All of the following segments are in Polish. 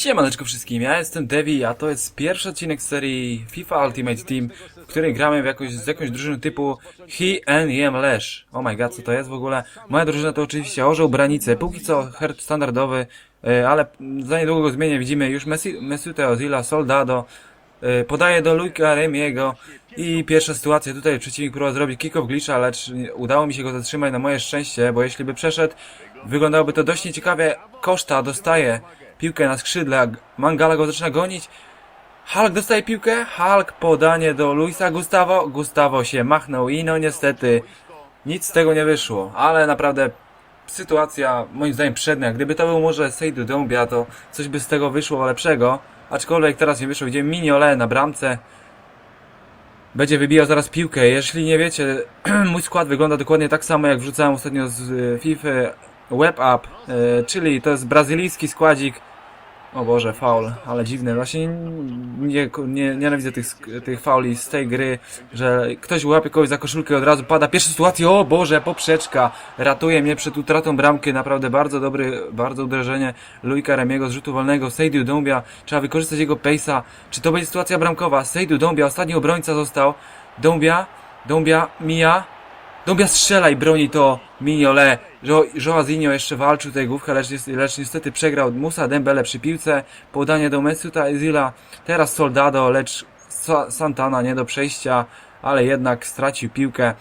Siemaneczko wszystkim, ja jestem Devi, a to jest pierwszy odcinek serii FIFA Ultimate Team, w której gramy w jakoś, z jakąś drużyną typu He and Jem Lash. Oh my god, co to jest w ogóle? Moja drużyna to oczywiście Orzeł Branice, póki co herd standardowy, e, ale za niedługo go zmienię, widzimy już Mesute Ozila, Soldado, e, podaje do Luika Remiego i pierwsza sytuacja, tutaj przeciwnik próbował zrobić kick-off glitcha, lecz udało mi się go zatrzymać na moje szczęście, bo jeśli by przeszedł, wyglądałoby to dość nieciekawie. Koszta dostaje piłkę na skrzydle, Mangala go zaczyna gonić. Hulk dostaje piłkę, Hulk podanie do Luisa Gustavo, Gustavo się machnął i no niestety nic z tego nie wyszło, ale naprawdę sytuacja moim zdaniem przednia. Gdyby to był może Seidu Doumbia, to coś by z tego wyszło lepszego, aczkolwiek teraz nie wyszło, widzimy Miniole na bramce, będzie wybijał zaraz piłkę. Jeśli nie wiecie, mój skład wygląda dokładnie tak samo jak wrzucałem ostatnio z y, FIFA Web App, y, czyli to jest brazylijski składzik. O Boże, faul, ale dziwny. Właśnie nie, nie, nienawidzę tych, tych fauli z tej gry, że ktoś łapie kogoś za koszulkę i od razu pada. Pierwsza sytuacja, o Boże, poprzeczka. Ratuje mnie przed utratą bramki. Naprawdę bardzo dobry, bardzo uderzenie Luika Remiego z rzutu wolnego. Seidu Doumbia, trzeba wykorzystać jego pace'a. Czy to będzie sytuacja bramkowa? Seidu Doumbia, ostatni obrońca został. Doumbia, Doumbia, mija. Doumbia strzela i broni to Mignole. Jo, Joazinho jeszcze walczył tutaj główkę, lecz, lecz niestety przegrał Musa Dembele przy piłce. Podanie do Mesuta Ezila. Teraz Soldado, lecz Sa Santana nie do przejścia, ale jednak stracił piłkę.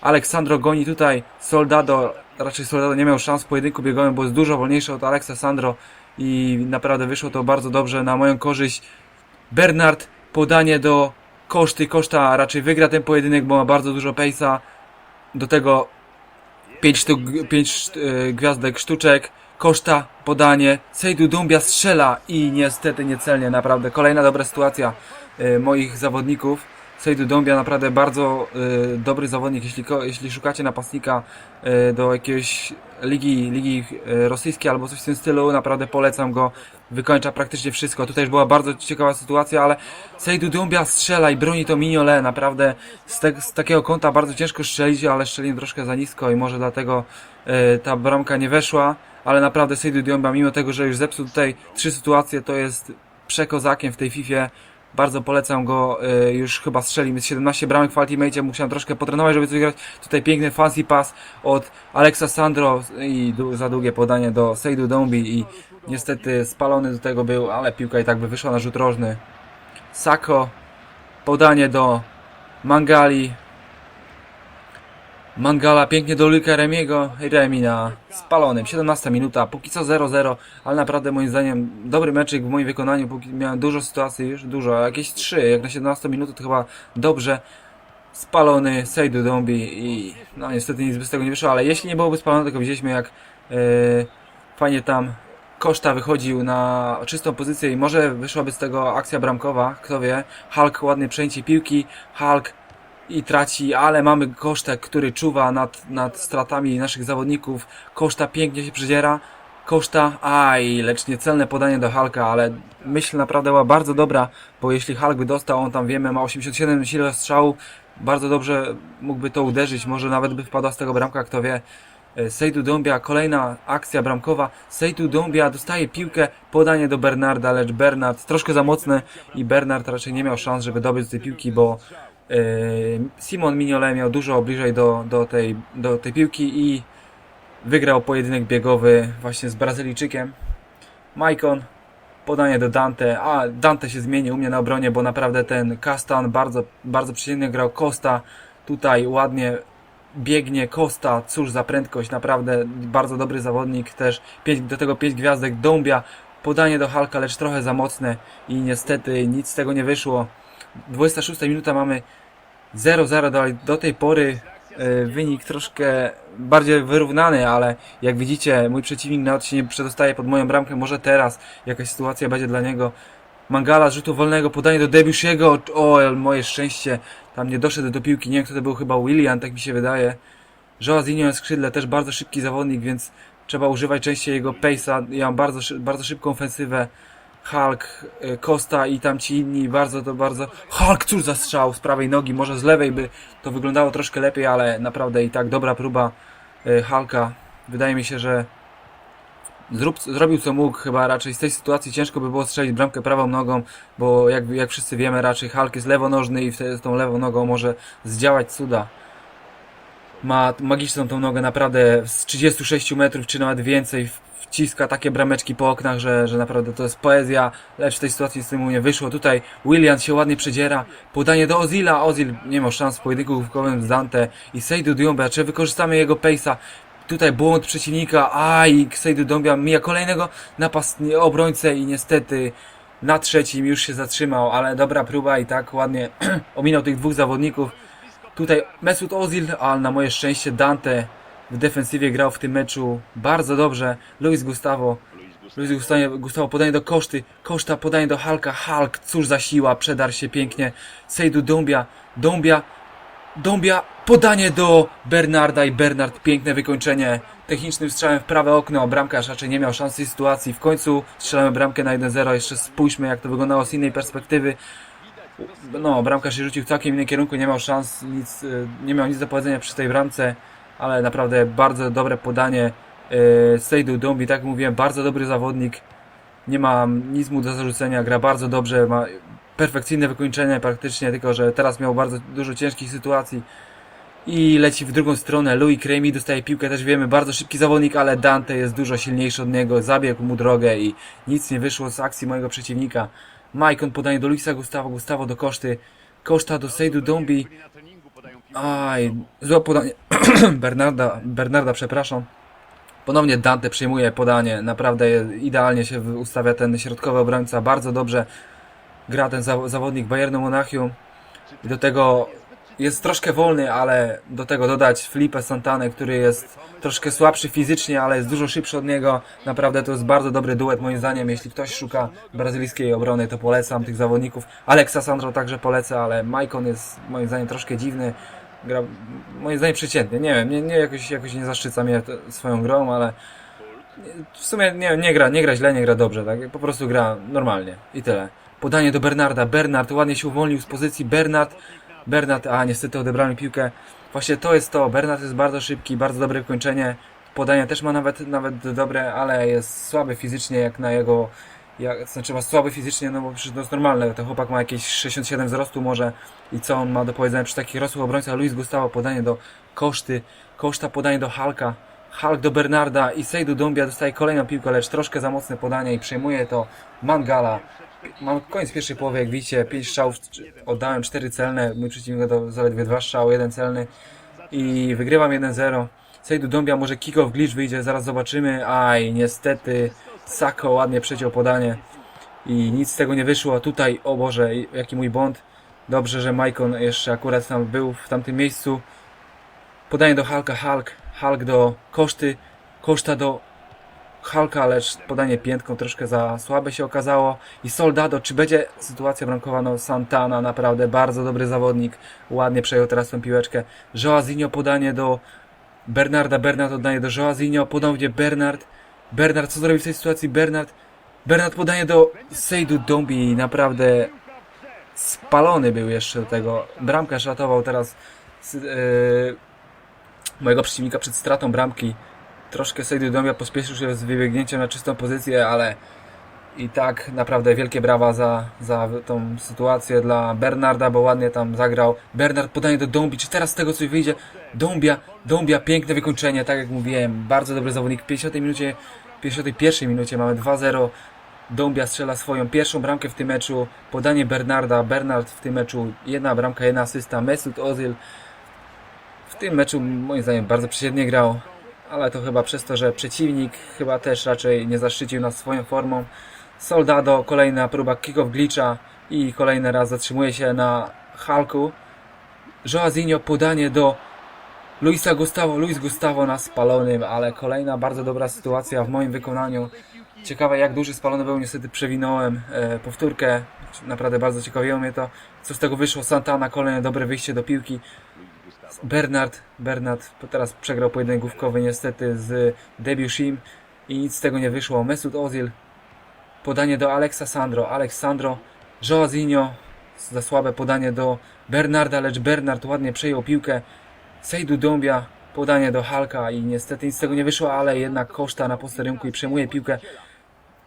Aleksandro goni tutaj Soldado. Raczej Soldado nie miał szans w pojedynku biegowym, bo jest dużo wolniejszy od Alexa Sandro i naprawdę wyszło to bardzo dobrze na moją korzyść. Bernard, podanie do Koszty. Koszta raczej wygra ten pojedynek, bo ma bardzo dużo pace'a. Do tego 5 sztuk, pięć, e, gwiazdek sztuczek. Koszta, podanie. Sejdu Dumbia strzela i niestety niecelnie, naprawdę. Kolejna dobra sytuacja e, moich zawodników. Sejdu Dumbia naprawdę bardzo e, dobry zawodnik. Jeśli, jeśli szukacie napastnika e, do jakiejś ligi, ligi e, rosyjskiej albo coś w tym stylu, naprawdę polecam go. Wykończa praktycznie wszystko. Tutaj już była bardzo ciekawa sytuacja, ale Sejdu Dumbia strzela i broni to Mignole. Naprawdę z, te, z takiego kąta bardzo ciężko strzelić, ale strzeliłem troszkę za nisko i może dlatego e, ta bramka nie weszła. Ale naprawdę Sejdu Dumbia, mimo tego, że już zepsuł tutaj trzy sytuacje, to jest przekozakiem w tej Fifie. Bardzo polecam go, e, już chyba strzelił z 17 bramek w Ultimate, musiałem troszkę potrenować, żeby coś grać. Tutaj piękny fancy pass od Alexa Sandro i za długie podanie do Sejdu Dombi i niestety spalony do tego był, ale piłka i tak by wyszła na rzut rożny. Sako, podanie do Mangali. Mangala pięknie do Luka Remiego i Remi na spalonym. 17 minuta, póki co 0-0, ale naprawdę moim zdaniem dobry meczyk w moim wykonaniu, póki miałem dużo sytuacji, już dużo, jakieś 3, jak na 17 minutę to chyba dobrze. Spalony Sejdu Dombi i no niestety nic by z tego nie wyszło, ale jeśli nie byłoby spalone, to widzieliśmy jak yy, fajnie tam Koszta wychodził na czystą pozycję i może wyszłaby z tego akcja bramkowa, kto wie. Hulk ładnie przejęcie piłki, Hulk i traci, ale mamy Kosztę, który czuwa nad, nad stratami naszych zawodników. Koszta pięknie się przedziera. Koszta, aj, lecz niecelne podanie do Hulka, ale myśl naprawdę była bardzo dobra, bo jeśli Hulk by dostał, on tam wiemy, ma 87 siły strzału, bardzo dobrze mógłby to uderzyć, może nawet by wpadła z tego bramka, kto wie. E, Sejdu Dombia, kolejna akcja bramkowa. Sejdu Dombia dostaje piłkę, podanie do Bernarda, lecz Bernard troszkę za mocne i Bernard raczej nie miał szans, żeby dobyć tej piłki, bo Simon Mignolet miał dużo bliżej do, do, tej, do tej piłki i wygrał pojedynek biegowy właśnie z Brazylijczykiem. Maicon, podanie do Dante, a Dante się zmienił u mnie na obronie, bo naprawdę ten Kastan bardzo, bardzo przyjemnie grał. Costa tutaj ładnie biegnie Costa, cóż za prędkość, naprawdę bardzo dobry zawodnik, też pięć, do tego 5 gwiazdek, Dąbia, podanie do Halka, lecz trochę za mocne i niestety nic z tego nie wyszło. 26 minuta mamy 0-0 do, do tej pory e, wynik troszkę bardziej wyrównany, ale jak widzicie mój przeciwnik nawet się nie przedostaje pod moją bramkę, może teraz jakaś sytuacja będzie dla niego. Mangala z rzutu wolnego, podanie do Debiusiego, o moje szczęście, tam nie doszedł do piłki, nie wiem kto to był, chyba William, tak mi się wydaje. Joazinho na skrzydle, też bardzo szybki zawodnik, więc trzeba używać częściej jego pace'a. Ja mam bardzo, bardzo szybką ofensywę. Hulk, y, Costa i tam ci inni, bardzo to bardzo... Hulk, cóż za strzał z prawej nogi, może z lewej by to wyglądało troszkę lepiej, ale naprawdę i tak dobra próba y, Hulka. Wydaje mi się, że zrób, zrobił co mógł, chyba raczej z tej sytuacji ciężko by było strzelić bramkę prawą nogą, bo jak, jak wszyscy wiemy, raczej Hulk jest lewonożny i wtedy z tą lewą nogą może zdziałać cuda. Ma magiczną tą nogę naprawdę z 36 metrów, czy nawet więcej, wciska takie brameczki po oknach, że, że naprawdę to jest poezja, lecz w tej sytuacji z tym mu nie wyszło. Tutaj Williams się ładnie przedziera, podanie do Ozila, Ozil nie ma szans w pojedynku główkowym z Dante i Sejdu Diomba, czy wykorzystamy jego pace'a, Tutaj błąd przeciwnika, a i Sejdu Dombia mija kolejnego napastnika, obrońcę i niestety na trzecim już się zatrzymał, ale dobra próba i tak ładnie ominął tych dwóch zawodników. Tutaj Mesut Ozil, ale na moje szczęście Dante w defensywie grał w tym meczu bardzo dobrze. Luis Gustavo, Luis Gustavo, Gustavo podanie do Koszty, Koszta podanie do Halka, Hulk, cóż za siła, przedarł się pięknie. Sejdu Dombia, Dombia, Dombia, podanie do Bernarda i Bernard, piękne wykończenie. Technicznym strzałem w prawe okno, bramkarz raczej nie miał szans w tej sytuacji. W końcu strzelamy bramkę na 1-0, jeszcze spójrzmy jak to wyglądało z innej perspektywy. No, bramkarz się rzucił w całkiem innym kierunku, nie miał szans, nic, y, nie miał nic do powiedzenia przy tej bramce, ale naprawdę bardzo dobre podanie yy, Sejdu Dombi, tak jak mówiłem, bardzo dobry zawodnik, nie ma nic mu do zarzucenia, gra bardzo dobrze, ma perfekcyjne wykończenie praktycznie, tylko że teraz miał bardzo dużo ciężkich sytuacji i leci w drugą stronę. Louis Cremi dostaje piłkę, też wiemy, bardzo szybki zawodnik, ale Dante jest dużo silniejszy od niego, zabiegł mu drogę i nic nie wyszło z akcji mojego przeciwnika. Maicon podaje do Luisa Gustavo, Gustavo do Koszty, Koszta do Sejdu Dombi. Aj, złe podanie Bernarda, Bernarda, przepraszam. Ponownie Dante przejmuje podanie, naprawdę idealnie się ustawia ten środkowy obrońca, bardzo dobrze gra ten zaw- zawodnik Bayernu Monachium. I do tego jest troszkę wolny, ale do tego dodać Felipe Santanę, który jest troszkę słabszy fizycznie, ale jest dużo szybszy od niego. Naprawdę to jest bardzo dobry duet moim zdaniem. Jeśli ktoś szuka brazylijskiej obrony, to polecam tych zawodników. Alexa Sandro także polecę, ale Maicon jest moim zdaniem troszkę dziwny. Gra moim zdaniem przeciętnie. Nie wiem, nie, nie jakoś, jakoś nie zaszczyca mnie to, swoją grą, ale w sumie nie, nie gra, nie gra źle, nie gra dobrze, tak? Po prostu gra normalnie i tyle. Podanie do Bernarda. Bernard ładnie się uwolnił z pozycji. Bernard. Bernard, a niestety odebrałem piłkę. Właśnie to jest to. Bernard jest bardzo szybki, bardzo dobre wykończenie. Podanie też ma nawet, nawet dobre, ale jest słaby fizycznie jak na jego. Jak, znaczy ma słaby fizycznie, no bo przecież to jest normalne. Ten chłopak ma jakieś 67 wzrostu może i co on ma do powiedzenia przy takich rosłych obrońcach. Luis Gustavo podanie do Koszty. Koszta podanie do Halka. Hulk do Bernarda i Sejdu Dombia dostaje kolejną piłkę, lecz troszkę za mocne podanie i przejmuje to Mangala. Mam koniec pierwszej połowy, jak widzicie, 5 strzałów, oddałem 4 celne, mój przeciwnik to zaledwie 2 strzały, 1 celny i wygrywam 1-0. Sejdu Dombia może kick-off glitch wyjdzie, zaraz zobaczymy. Aj, niestety Sako ładnie przeciął podanie i nic z tego nie wyszło. Tutaj, o Boże, jaki mój błąd. Dobrze, że Maicon jeszcze akurat tam był w tamtym miejscu. Podanie do Hulka, Hulk, Hulk do Koszty, Koszta do Hulka, lecz podanie piętką troszkę za słabe się okazało. I Soldado, czy będzie sytuacja bramkowa? No Santana, naprawdę bardzo dobry zawodnik. Ładnie przejął teraz tą piłeczkę. Joazinho podanie do Bernarda, Bernard oddaje do Joazinho, ponownie Bernard. Bernard, co zrobił w tej sytuacji? Bernard, Bernard podanie do Sejdu Dombi, naprawdę spalony był jeszcze do tego. Bramkarz ratował teraz yy, mojego przeciwnika przed stratą bramki. Troszkę Sejdu Domia pospieszył się z wybiegnięciem na czystą pozycję, ale i tak naprawdę wielkie brawa za, za tą sytuację dla Bernarda, bo ładnie tam zagrał. Bernard podanie do Dombi, czy teraz z tego coś wyjdzie? Dombia, Dombia, piękne wykończenie, tak jak mówiłem, bardzo dobry zawodnik. W 50 minucie, w 51 minucie mamy 2-0. Dombia strzela swoją pierwszą bramkę w tym meczu. Podanie Bernarda, Bernard w tym meczu jedna bramka, jedna asysta. Mesut Ozil w tym meczu moim zdaniem bardzo przeciętnie grał, ale to chyba przez to, że przeciwnik chyba też raczej nie zaszczycił nas swoją formą. Soldado, kolejna próba kick-off glitcha i kolejny raz zatrzymuje się na Hulku. Joazinho podanie do Luisa Gustavo, Luis Gustavo na spalonym, ale kolejna bardzo dobra sytuacja w moim wykonaniu. Ciekawe jak duży spalony był, niestety przewinąłem e, powtórkę. Naprawdę bardzo ciekawiło mnie to. Co z tego wyszło? Santana, kolejne dobre wyjście do piłki. Bernard, Bernard teraz przegrał pojedynek główkowy niestety z Debushim i nic z tego nie wyszło. Mesut Ozil, podanie do Alexa Sandro, Alex Sandro, Joazinho, za słabe podanie do Bernarda, lecz Bernard ładnie przejął piłkę. Sejdu Dombia, podanie do Halka i niestety nic z tego nie wyszło, ale jednak koszta na posterunku i przejmuje piłkę.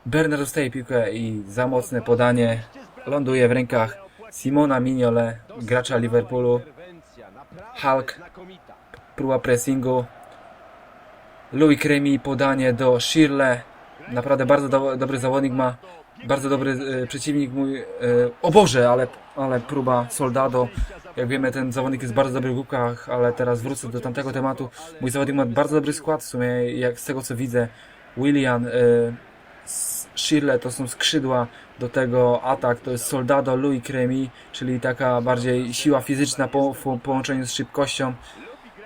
Bernard dostaje piłkę i za mocne podanie ląduje w rękach Simona Mignole, gracza Liverpoolu. Hulk, próba pressingu. Louis Kremi, podanie do Shirley. Naprawdę bardzo do, dobry zawodnik ma. Bardzo dobry e, przeciwnik mój. E, o Boże, ale, ale próba Soldado. Jak wiemy, ten zawodnik jest bardzo dobry w głupkach, ale teraz wrócę do tamtego tematu. Mój zawodnik ma bardzo dobry skład w sumie, jak z tego co widzę. William, e, Shirley to są skrzydła, do tego atak to jest Soldado, Louis Kremi, czyli taka bardziej siła fizyczna po, po połączeniu z szybkością.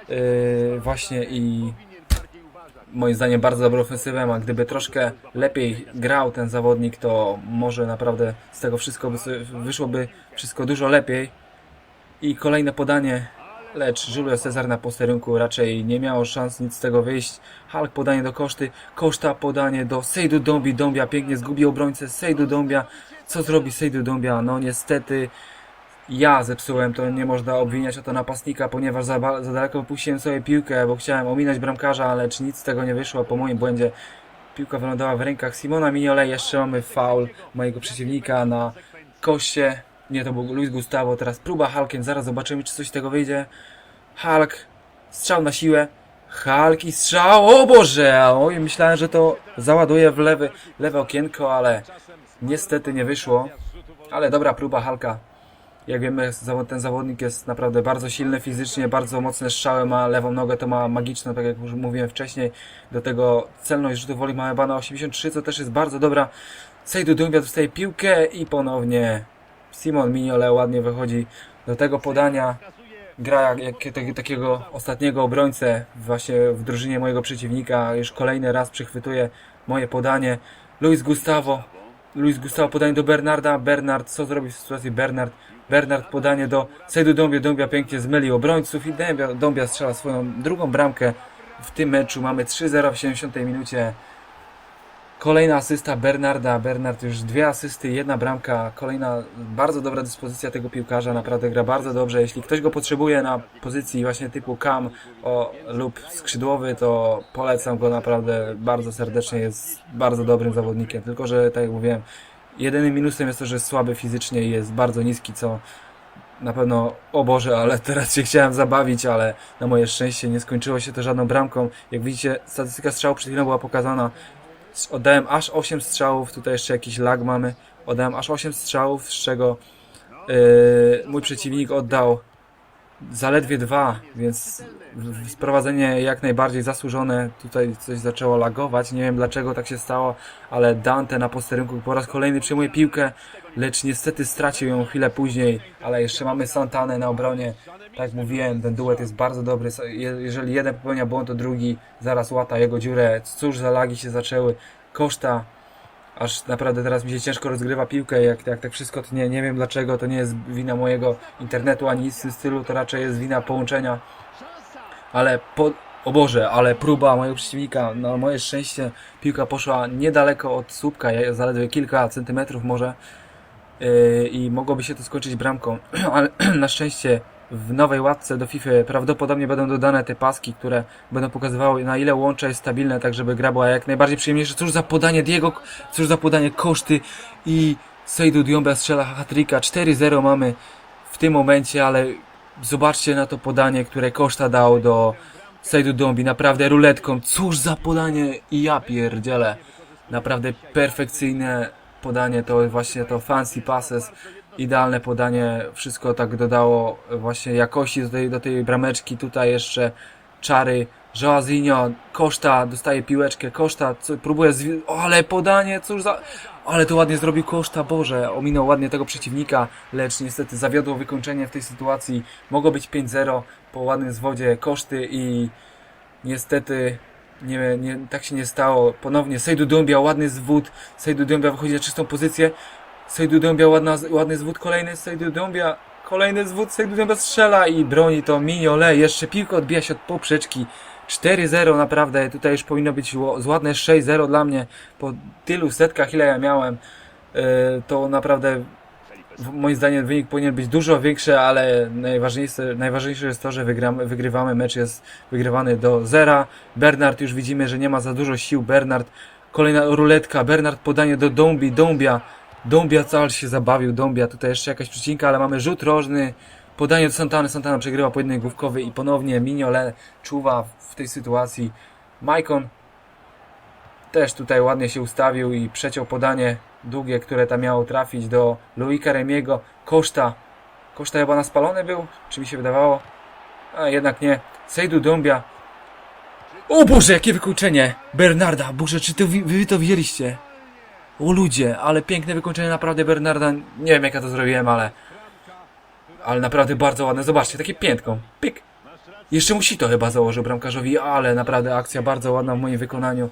Yy, właśnie i moim zdaniem bardzo dobrą ofensywę, a gdyby troszkę lepiej grał ten zawodnik, to może naprawdę z tego wszystko wyszłoby wszystko dużo lepiej. I kolejne podanie, lecz Julio Cezar na posterunku raczej nie miało szans nic z tego wyjść. Hulk podanie do Koszty, Koszta podanie do Sejdu Dombi, Dombia pięknie zgubił obrońcę, Sejdu Dombia, co zrobi Sejdu Dombia? No niestety ja zepsułem, to nie można obwiniać o to napastnika, ponieważ za, za daleko wypuściłem sobie piłkę, bo chciałem ominąć bramkarza, lecz nic z tego nie wyszło po moim błędzie. Piłka wylądowała w rękach Simona Mignole, jeszcze mamy faul mojego przeciwnika na koście. Nie, to był Luis Gustavo, teraz próba Hulkiem, zaraz zobaczymy czy coś z tego wyjdzie. Hulk, strzał na siłę. Hulk i strzał, o Boże! Oj, myślałem, że to załaduje w lewy, lewe okienko, ale niestety nie wyszło. Ale dobra próba Hulka. Jak wiemy, ten zawodnik jest naprawdę bardzo silny fizycznie, bardzo mocne strzały, ma lewą nogę, to ma magiczną, tak jak już mówiłem wcześniej. Do tego celność rzutu woli ma chyba na 83, co też jest bardzo dobra. Sejdu Dumbia dostaje piłkę i ponownie Simon Mignole ładnie wychodzi do tego podania. Gra jak, jak takiego ostatniego obrońcę właśnie w drużynie mojego przeciwnika. Już kolejny raz przychwytuje moje podanie. Luis Gustavo. Luis Gustavo podanie do Bernarda. Bernard, co zrobi w sytuacji Bernard? Bernard podanie do Sejdu Dąbia. Dąbia pięknie zmylił obrońców i Dąbia, Dąbia strzela swoją drugą bramkę w tym meczu. Mamy 3-0 w 70 minucie. Kolejna asysta Bernarda. Bernard już dwie asysty, jedna bramka. Kolejna bardzo dobra dyspozycja tego piłkarza. Naprawdę gra bardzo dobrze. Jeśli ktoś go potrzebuje na pozycji właśnie typu cam lub skrzydłowy, to polecam go naprawdę bardzo serdecznie. Jest bardzo dobrym zawodnikiem. Tylko, że tak jak mówiłem, jedynym minusem jest to, że jest słaby fizycznie i jest bardzo niski, co na pewno, o Boże, ale teraz się chciałem zabawić, ale na moje szczęście nie skończyło się to żadną bramką. Jak widzicie, statystyka strzału przed chwilą była pokazana. Oddałem aż 8 strzałów, tutaj jeszcze jakiś lag mamy. Oddałem aż 8 strzałów, z czego yy, mój przeciwnik oddał zaledwie dwa, więc sprowadzenie jak najbardziej zasłużone. Tutaj coś zaczęło lagować, nie wiem dlaczego tak się stało, ale Dante na posterunku po raz kolejny przyjmuje piłkę, lecz niestety stracił ją chwilę później, ale jeszcze mamy Santanę na obronie. Tak jak mówiłem, ten duet jest bardzo dobry. Je- Jeżeli jeden popełnia błąd, to drugi zaraz łata jego dziurę. Cóż za lagi się zaczęły. Koszta aż naprawdę teraz mi się ciężko rozgrywa piłkę, jak, jak tak wszystko tnie. Nie wiem dlaczego, to nie jest wina mojego internetu ani nic w tym stylu, to raczej jest wina połączenia. Ale po, o Boże, ale próba mojego przeciwnika, na moje szczęście piłka poszła niedaleko od słupka, zaledwie kilka centymetrów może yy, i mogłoby się to skończyć bramką, ale na szczęście w nowej łatce do FIFA prawdopodobnie będą dodane te paski, które będą pokazywały na ile łącze jest stabilne, tak żeby gra była jak najbardziej przyjemniejsza. Cóż za podanie Diego, cóż za podanie koszty i Sejdu Diomba strzela hat-tricka. 4-0 mamy w tym momencie, ale zobaczcie na to podanie, które Koszta dał do Sejdu Dombi. Naprawdę ruletką. Cóż za podanie i ja pierdzielę. Naprawdę perfekcyjne podanie, to właśnie to fancy passes, idealne podanie, wszystko tak dodało właśnie jakości do tej, do tej brameczki, tutaj jeszcze czary, Joazinho, Koszta dostaje piłeczkę, Koszta co, próbuje, zwi- o, ale podanie, cóż za, ale to ładnie zrobił Koszta, Boże, ominął ładnie tego przeciwnika, lecz niestety zawiodło wykończenie w tej sytuacji, mogło być 5-0 po ładnym zwodzie Koszty i niestety nie, nie, tak się nie stało. Ponownie Sejdu Dąbia, ładny zwód. Sejdu Dąbia wychodzi na czystą pozycję. Sejdu Dąbia, ładna, ładny zwód, kolejny Sejdu Dąbia, kolejny zwód, Sejdu Dąbia strzela i broni to Mignole. Jeszcze piłka odbija się od poprzeczki. 4-0 naprawdę, tutaj już powinno być z ładne 6-0 dla mnie. Po tylu setkach, ile ja miałem, yy, to naprawdę moim zdaniem wynik powinien być dużo większy, ale najważniejsze, najważniejsze jest to, że wygramy, wygrywamy. Mecz jest wygrywany do zera. Bernard już widzimy, że nie ma za dużo sił. Bernard, kolejna ruletka. Bernard podanie do Dąbi. Dąbia. Dąbia cały się zabawił. Dąbia, tutaj jeszcze jakaś przecinka, ale mamy rzut rożny. Podanie do Santany. Santana przegrywa pojedynek główkowy i ponownie Mignole czuwa w tej sytuacji. Maicon też tutaj ładnie się ustawił i przeciął podanie długie, które tam miało trafić do Luika Remiego. Koszta. Koszta chyba na spalony był? Czy mi się wydawało? A jednak nie. Sejdu Dąbia. O Boże, jakie wykończenie! Bernarda, Boże, czy to, wi- wy to widzieliście? O ludzie, ale piękne wykończenie naprawdę Bernarda. Nie wiem jak ja to zrobiłem, ale... Ale naprawdę bardzo ładne. Zobaczcie, takie piętką. Pyk. Jeszcze musi to chyba założył bramkarzowi, ale naprawdę akcja bardzo ładna w moim wykonaniu.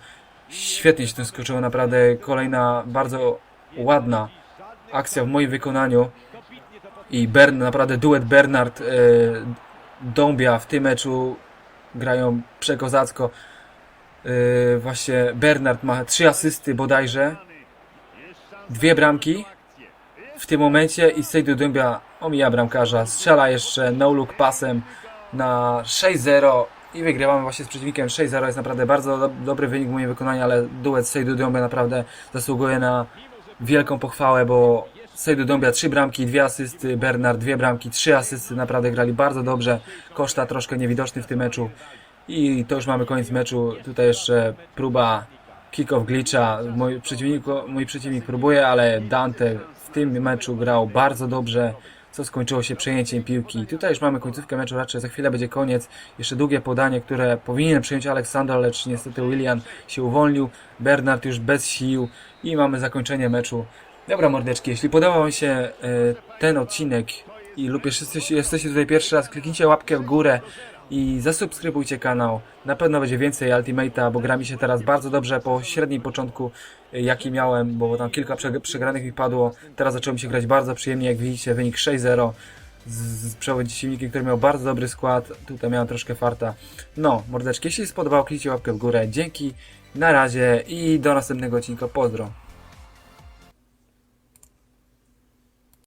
Świetnie się tym skoczyło, naprawdę kolejna bardzo ładna akcja w moim wykonaniu. I Bern, naprawdę duet Bernard e, Dąbia w tym meczu grają przekozacko. E, właśnie Bernard ma trzy asysty bodajże, dwie bramki w tym momencie i Sejdu Dąbia omija bramkarza, strzela jeszcze no look pasem na 6-0 i wygrywamy właśnie z przeciwnikiem 6-0. Jest naprawdę bardzo do, dobry wynik w moim wykonaniu, ale duet Sejdu Dąbia naprawdę zasługuje na wielką pochwałę, bo Sejdu Dąbia trzy bramki, dwie asysty, Bernard dwie bramki, trzy asysty, naprawdę grali bardzo dobrze. Koszta troszkę niewidoczny w tym meczu i to już mamy koniec meczu. Tutaj jeszcze próba kick-off glitcha. Mój przeciwnik, mój przeciwnik próbuje, ale Dante w tym meczu grał bardzo dobrze, co skończyło się przejęciem piłki. Tutaj już mamy końcówkę meczu, raczej za chwilę będzie koniec. Jeszcze długie podanie, które powinien przyjąć Aleksander, lecz niestety William się uwolnił. Bernard już bez sił i mamy zakończenie meczu. Dobra mordeczki, jeśli podobał Wam się e, ten odcinek i lub jesteście, jesteście tutaj pierwszy raz, kliknijcie łapkę w górę i zasubskrybujcie kanał. Na pewno będzie więcej Ultimate'a, bo gra mi się teraz bardzo dobrze po średnim początku, y, jaki miałem, bo tam kilka prze- przegranych mi padło. Teraz zaczęło mi się grać bardzo przyjemnie, jak widzicie, wynik 6-0 z, przeciwnikiem, który miał bardzo dobry skład. Tutaj miałem troszkę farta. No, mordeczki, jeśli spodobał, kliknijcie łapkę w górę. Dzięki, na razie i do następnego odcinka. Pozdro.